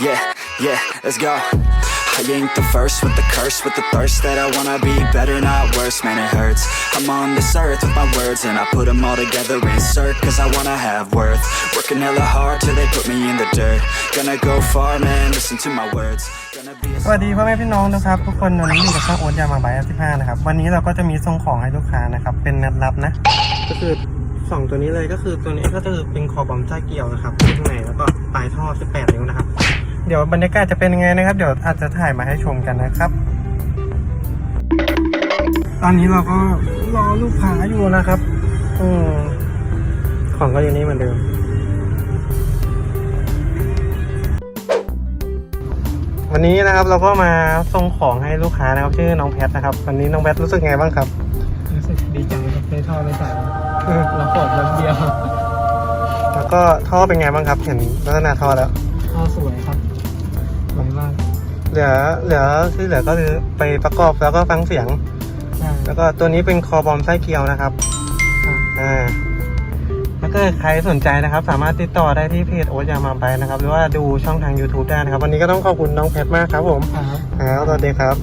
Yeah, yeah, let's go. I ain't the first with the curse, with the thirst that I wanna be better, not worse, man, it hurts. I'm on this earth with my words, and I put them all together, insert, cause I wanna have worth. Working hella hard till they put me in the dirt. Gonna go far, man, listen to my words. สวัสดีพ่อแม่พี่น้องนะครับ ทุกคนวันนี้อยู่กับช่างโอ๊ตยามาบายสิบห้านะครับ วันนี้เราก็จะมีส่งของให้ลูกค้านะครับ เป็นนัดรับนะ ก็คือสองตัวนี้เลยก็คือตัวนี้ก็คือเป็นคอบอมใต้เกี่ยวนะครับข้างในแล้วก็ปลายท่อ 18 นิ้วนะครับ เดี๋ยวบรรยากาศจะเป็นยังไงนะครับ เดี๋ยวอาจจะถ่ายมาให้ชมกันนะครับ ตอนนี้เราก็รอลูกค้าอยู่นะครับอืมของก็อยู่นี่เหมือนเดิมวันนี้นะครับเราก็มาส่งของให้ลูกค้านะครับชื่อน้องแพทนะครับ วันนี้น้องแพทรู้สึกไงบ้างครับรู้สึกดีจังครับได้ท่อได้สายเรากดวันเดียว แล้วก็ท่อเป็นไงบ้างครับ เห็นลักษณะท่อแล้ว ท่อสวยครับสวยมากเหลือเหลือที่เหลือก็คือไปประกอบแล้วก็ฟังเสียง ใช่แล้วก็ตัวนี้เป็นคอบอมไส้เกียวนะครับครับอ่าแล้วก็ใครสนใจนะครับ สามารถติดต่อได้ที่เพจโอ๊ตยามาไปนะครับ หรือว่าดูช่องทาง YouTube ได้นะครับ วันนี้ก็ต้องขอบคุณน้องแพทมากครับผมครับ ครับสวัสดีครับ